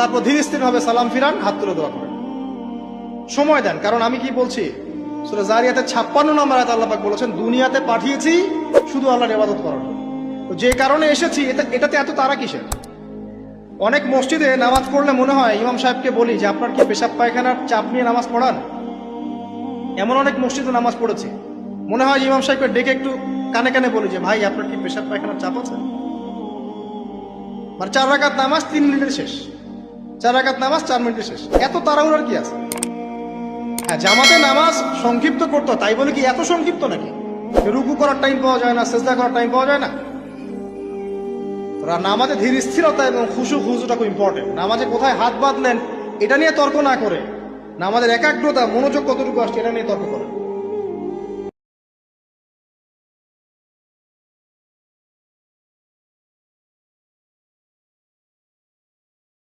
তারপর ধীরে স্থিরভাবে সালাম ফিরান, হাত তুলে দোয়া করেন। সময় দেন, কারণ আমি কি বলছি? সুরা জারিয়াতে ছাপ্পান্ন নম্বর আয়াত আল্লাহ বলেছেন, দুনিয়াতে পাঠিয়েছি, শুধু আল্লাহর ইবাদত করার যে কারণে এসেছি, এটা, এটাতে এত তারা কিসের? অনেক মসজিদে নামাজ পড়লে মনে হয়, ইমাম সাহেবকে বলি যে, আপনার কি পেশাব পায়খানার চাপ নিয়ে নামাজ পড়ান? এমন অনেক মসজিদে নামাজ পড়েছি। মনে হয় ইমাম সাহেবকে ডেকে একটু কানে কানে বলি যে, ভাই, আপনার কি পেশাব পায়খানার চাপ আছে? মানে চার রাকাত নামাজ, তিন মিনিটের শেষ। চার রাকাত নামাজ, চার মিনিটের শেষ। এত তাড়াহুড়ার কি আছে? হ্যাঁ জামাতে নামাজ সংক্ষিপ্ত করতো তাই বলে কি এত সংক্ষিপ্ত নাকি? রুকু করার টাইম পাওয়া যায় না, সেজদা করার টাইম পাওয়া যায় না। নামাজে ধীর স্থিরতা এবং খুশু খুশুটা খুব ইম্পর্টেন্ট নামাজে কোথায় হাত বাঁধলেন, এটা নিয়ে তর্ক না করে। নামাজের একাগ্রতা, মনোযোগ কতটুকু আসছে, এটা নিয়ে তর্ক করেন